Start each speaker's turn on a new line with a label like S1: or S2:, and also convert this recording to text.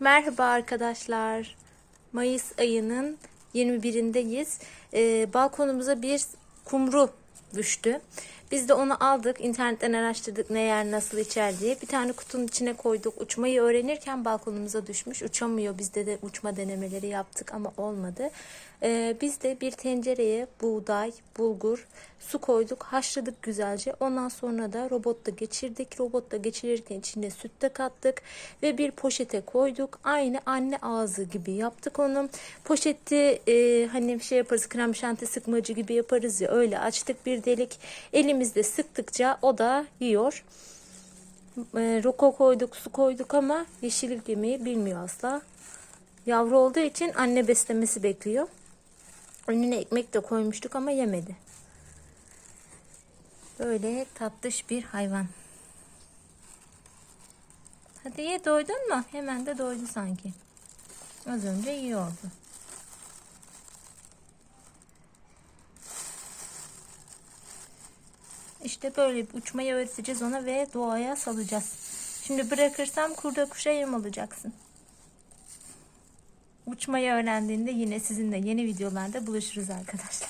S1: Merhaba arkadaşlar. Mayıs ayının 21'indeyiz. Ee, balkonumuza bir kumru düştü. Biz de onu aldık. internetten araştırdık ne yer nasıl içer diye. Bir tane kutunun içine koyduk. Uçmayı öğrenirken balkonumuza düşmüş. Uçamıyor. Biz de, uçma denemeleri yaptık ama olmadı. Ee, biz de bir tencereye buğday, bulgur, su koyduk. Haşladık güzelce. Ondan sonra da robotta geçirdik. Robotta geçirirken içine süt de kattık. Ve bir poşete koyduk. Aynı anne ağzı gibi yaptık onu. Poşeti e, hani şey yaparız krem şanti sıkmacı gibi yaparız ya öyle açtık bir delik. Elimizde sıktıkça o da yiyor. E, roko koyduk su koyduk ama yeşillik yemeği bilmiyor asla. Yavru olduğu için anne beslemesi bekliyor. Önüne ekmek de koymuştuk ama yemedi. Böyle tatlış bir hayvan. Hadi ye doydun mu? Hemen de doydu sanki. Az önce yiyordu. İşte böyle uçmayı öğreteceğiz ona ve doğaya salacağız. Şimdi bırakırsam kurda kuşa yem olacaksın. Uçmayı öğrendiğinde yine sizinle yeni videolarda buluşuruz arkadaşlar.